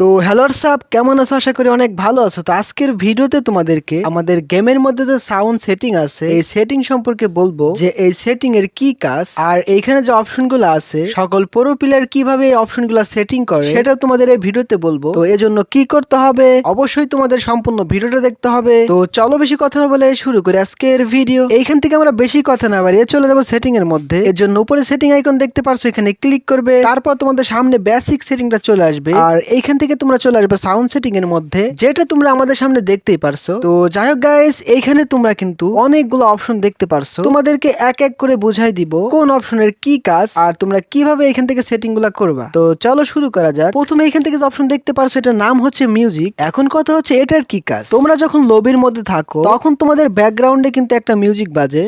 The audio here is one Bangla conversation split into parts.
তো হ্যালো সাপ কেমন আছো? আশা করি অনেক ভালো আছো। তো আজকের ভিডিওতে তোমাদেরকে আমাদের গেমের মধ্যে যে সাউন্ড সেটিং আছে, এই সেটিং সম্পর্কে বলব যে এই সেটিং এর কি কাজ, আর এইখানে যে অপশনগুলো আছে, সকল প্রো প্লেয়ার কীভাবে এই অপশনগুলো সেটিং করে সেটা তোমাদের এই ভিডিওতে বলব। তো এজন্য কি করতে হবে? অবশ্যই তোমাদের সম্পূর্ণ ভিডিওটা দেখতে হবে। তো চলো বেশি কথা না বলে শুরু করি আজকের ভিডিও এইখান থেকে আমরা বেশি কথা না বাড়িয়ে চলে যাব সেটিং এর মধ্যে। এর জন্য উপরে সেটিং আইকন দেখতে পারছ, এখানে ক্লিক করবে। তারপর তোমাদের সামনে বেসিক সেটিংটা চলে আসবে। আর এইখান থেকে তোমরা চলে আসবে সাউন্ড সেটিং এর মধ্যে, যেটা তোমরা আমাদের সামনে দেখতেই পারছ। তো যাই হোক গাইস এইখানে তোমরা কিন্তু অনেকগুলো অপশন দেখতে পারছ। তোমাদেরকে এক এক করে বুঝাই দিব কোন অপশনের কি কাজ আর তোমরা কীভাবে এখান থেকে সেটিংগুলা করবা। তো চলো শুরু করা যাক। প্রথমে এখান থেকে যে অপশন দেখতে পারছ, এটার নাম হচ্ছে মিউজিক এখন কথা হচ্ছে এটার কি কাজ? তোমরা যখন লবির মধ্যে থাকো, তখন তোমাদের ব্যাকগ্রাউন্ডে কিন্তু একটা মিউজিক বাজে।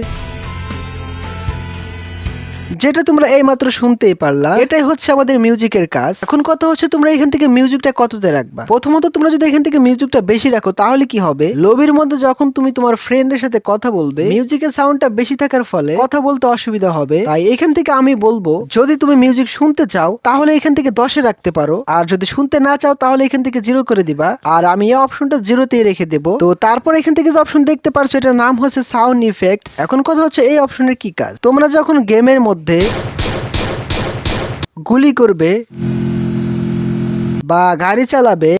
যেটা তোমরা এই মাত্র শুনতেই পারলা, এটাই হচ্ছে আমাদের মিউজিকের কাজ। এখন কথা হচ্ছে তোমরা এখান থেকে মিউজিকটা কততে রাখবা? প্রথমত তোমরা যদি এখান থেকে মিউজিকটা বেশি রাখো, তাহলে কি হবে? লবির মধ্যে যখন তুমি তোমার ফ্রেন্ডের সাথে কথা বলবে, মিউজিকের সাউন্ডটা বেশি থাকার ফলে কথা বলতে অসুবিধা হবে। তাই এখান থেকে আমি বলব, যদি তুমি মিউজিক শুনতে চাও, তাহলে এখান থেকে দশে রাখতে পারো। আর যদি শুনতে না চাও, তাহলে এখান থেকে জিরো করে দিবা। আর আমি এই অপশনটা জিরোতেই রেখে দেবো। তো তারপর এখান থেকে যে অপশন দেখতে পারছ, এটার নাম হচ্ছে সাউন্ড ইফেক্ট এখন কথা হচ্ছে এই অপশনের কি কাজ? তোমরা যখন গেমের মধ্যে গুলি করবে বা গাড়ি চালাবে।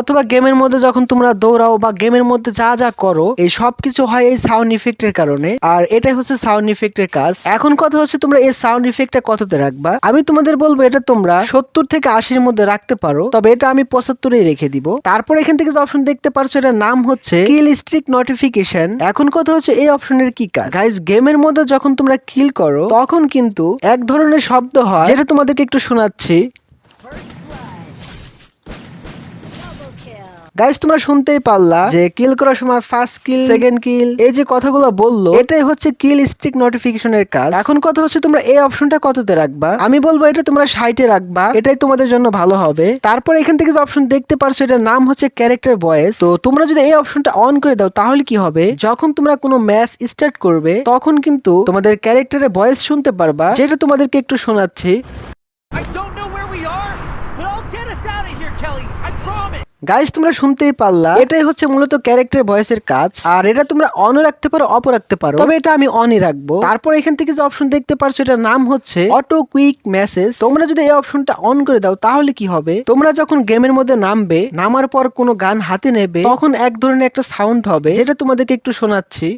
অথবা গেমের মধ্যে যখন তোমরা দৌড়াও বা গেমের মধ্যে যা যা করো, এই সব কিছু হয় এই সাউন্ড ইফেক্টের কারণে। আর এটাই হচ্ছে সাউন্ড ইফেক্টের কাজ। এখন কথা হচ্ছে তোমরা এই সাউন্ড ইফেক্টটা কততে রাখবা? আমি তোমাদের বলব এটা তোমরা সত্তর থেকে আশির মধ্যে রাখতে পারো, তবে এটা আমি পঁচাত্তরেই রেখে দিব। তারপর এখান থেকে যে অপশন দেখতে পারছ, এটার নাম হচ্ছে কিল স্ট্রিক নোটিফিকেশন এখন কথা হচ্ছে এই অপশনের কি কাজ? গাইজ গেমের মধ্যে যখন তোমরা কিল করো, তখন কিন্তু এক ধরনের শব্দ হয়, যেটা তোমাদেরকে একটু শোনাচ্ছি। গাইস তোমরা শুনতেই পারলা যে কিল করার সময় ফার্স্ট কিল সেকেন্ড কিল এই যে কথাগুলো বলল, এটাই হচ্ছে কিল স্ট্রিক নোটিফিকেশনের কাজ। এখন কথা হচ্ছে তোমরা এই অপশনটা কততে রাখবা? আমি বলব এটা তোমরা সাইটে রাখবা, এটাই তোমাদের জন্য ভালো হবে। তারপর এখান থেকে যে অপশন দেখতে পারছ, এটার নাম হচ্ছে ক্যারেক্টার ভয়েস তো তোমরা যদি এই অপশনটা অন করে দাও, তাহলে কি হবে? যখন তোমরা কোনো ম্যাচ স্টার্ট করবে, তখন কিন্তু তোমাদের ক্যারেক্টারের ভয়েস শুনতে পারবা, যেটা তোমাদেরকে একটু শোনাচ্ছি। গাইস তোমরা শুনতেই পারলা, এটাই হচ্ছে মূলত ক্যারেক্টার ভয়েসের কাজ, আর এটা তোমরা অনও রাখতে পারো অপ রাখতে পারো। তবে এটা আমি অনই রাখব। তারপর এখান থেকে যে অপশন দেখতে পারছ, এটার নাম হচ্ছে অটো কুইক মেসেজ তোমরা যদি এই অপশনটা অন করে দাও, তাহলে কি হবে? তোমরা যখন গেমের মধ্যে নামবে, নামার পর কোনো গান হাতে নেবে, তখন এক ধরনের একটা সাউন্ড হবে, যেটা তোমাদেরকে একটু শোনাচ্ছি.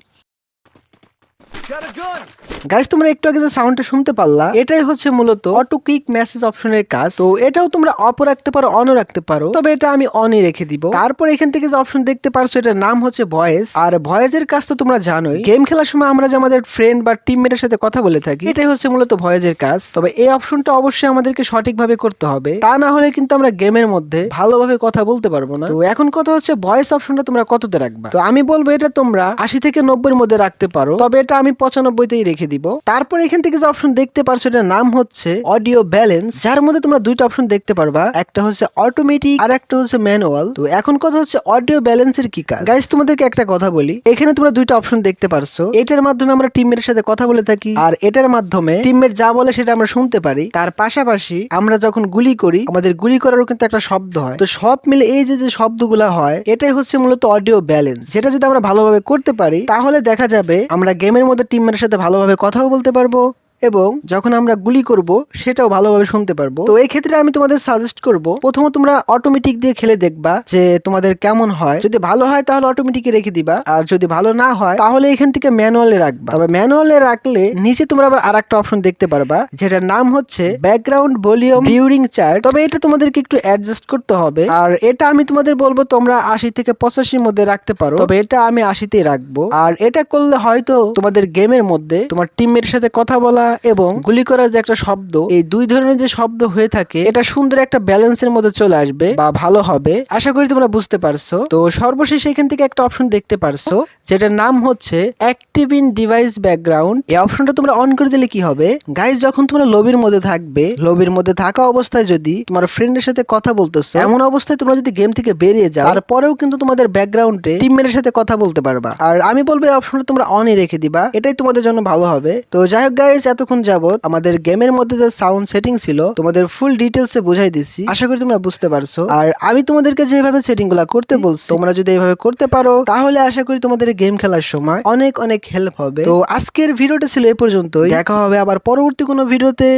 গাইস তোমরা একটু আগে যে সাউন্ডটা শুনতে পারলা, এটাই হচ্ছে মূলত অটো কুইক মেসেজ অপশনের কাজ। তো এটাও তোমরা অপ রাখতে পারো অনও রাখতে পারো। তবে এটা আমি অনই রেখে দিব। তারপর এখান থেকে যে অপশন দেখতে পারছ, এটার নাম হচ্ছে ভয়েস আর ভয়েসের কাজ তো তোমরা জানোই। গেম খেলার সময় আমরা যে আমাদের ফ্রেন্ড বা টিমমেটের সাথে কথা বলে থাকি, এটাই হচ্ছে মূলত ভয়েসের কাজ। তবে এই অপশনটা অবশ্যই আমাদেরকে সঠিকভাবে করতে হবে। তা না হলে কিন্তু আমরা গেমের মধ্যে ভালোভাবে কথা বলতে পারব না। তো এখন কথা হচ্ছে ভয়েস অপশনটা তোমরা কততে রাখবা? তো আমি বলব এটা তোমরা আশি থেকে নব্বইয়ের মধ্যে রাখতে পারো। তবে এটা আমি পঁচানব্বইতেই রেখে দিব। তারপর এখান থেকে যে অপশন দেখতে পারছ, এটার নাম হচ্ছে অডিও ব্যালেন্স যার মধ্যে তোমরা দুইটা অপশন দেখতে পারবা। একটা হচ্ছে অটোমেটিক আর একটা হচ্ছে ম্যানুয়াল তো এখন কথা হচ্ছে অডিও ব্যালেন্সের কি কাজ? গাইস তোমাদেরকে একটা কথা বলি। এখানে তোমরা দুইটা অপশন দেখতে পারছ। এটার মাধ্যমে আমরা টিমমের সাথে কথা বলে থাকি। আর এটার মাধ্যমে টিমমেট যা বলে সেটা আমরা শুনতে পারি। তার পাশাপাশি আমরা যখন গুলি করি, আমাদের গুলি করারও কিন্তু একটা শব্দ হয়। তো সব মিলে এই যে যে শব্দগুলা হয়, এটাই হচ্ছে মূলত অডিও ব্যালেন্স যেটা যদি আমরা ভালোভাবে করতে পারি, তাহলে দেখা যাবে আমরা গেমের মধ্যে টিমমেটের সাথে ভালোভাবে কথাও বলতে পারব। এবং যখন আমরা গুলি করব, সেটাও ভালোভাবে শুনতে পারব। তো এই ক্ষেত্রে আমি তোমাদের সাজেস্ট করব প্রথমত তোমরা অটোমেটিক দিয়ে খেলে দেখবা যে তোমাদের কেমন হয়। যদি ভালো হয়, তাহলে অটোমেটিকে রেখে দিবা। আর যদি ভালো না হয়, তাহলে এখান থেকে ম্যানুয়ালে রাখবা। তবে ম্যানুয়ালে রাখলে নিচে তোমরা আবার আরেকটা অপশন দেখতে পারবা, যেটার নাম হচ্ছে ব্যাকগ্রাউন্ড ভলিউম ডিউরিং চার্ট তবে এটা তোমাদেরকে একটু অ্যাডজাস্ট করতে হবে। আর এটা আমি তোমাদের বলব, তোমরা আশি থেকে পঁচাশির মধ্যে রাখতে পারো। তবে এটা আমি আশিতেই রাখব। আর এটা করলে হয়তো তোমাদের গেমের মধ্যে তোমার টিমের সাথে কথা বলা এবং গুলি করার যে একটা শব্দ, এই দুই ধরনের যে শব্দ হয়ে থাকে, এটা সুন্দর একটা ব্যালেন্সের মধ্যে চলে আসবে বা ভালো হবে। আশা করি তোমরা বুঝতে পারছ। তো সর্বশেষ এখান থেকে একটা অপশন দেখতে পারছ, যেটার নাম হচ্ছে অ্যাক্টিভ ইন ডিভাইস ব্যাকগ্রাউন্ড এই অপশনটা তোমরা অন করে দিলে কি হবে? গাইজ যখন তোমরা লবির মধ্যে থাকবে লবির মধ্যে থাকা অবস্থায় যদি তোমার ফ্রেন্ডের সাথে কথা বলতেছো, এমন অবস্থায় তোমরা যদি গেম থেকে বেরিয়ে যাও, তারপরেও কিন্তু তোমাদের ব্যাকগ্রাউন্ডে টিমমেটের সাথে কথা বলতে পারবা। আর আমি বলব এই অপশনটা তোমরা অনই রেখে দিবা, এটাই তোমাদের জন্য ভালো হবে। তো যাই হোক গাইজ এতক্ষণ যাবত আমাদের গেমের মধ্যে যে সাউন্ড সেটিং ছিল, তোমাদের ফুল ডিটেলস এ বুঝাই দিচ্ছি। আশা করি তোমরা বুঝতে পারছ। আর আমি তোমাদেরকে যেভাবে সেটিংগুলা করতে বলছি, তোমরা যদি এইভাবে করতে পারো, তাহলে আশা করি তোমাদের গেম খেলার সময় অনেক অনেক হেল্প হবে। তো আজকের ভিডিওটা ছিল এই পর্যন্তই। দেখা হবে আবার পরবর্তী কোনো ভিডিওতে।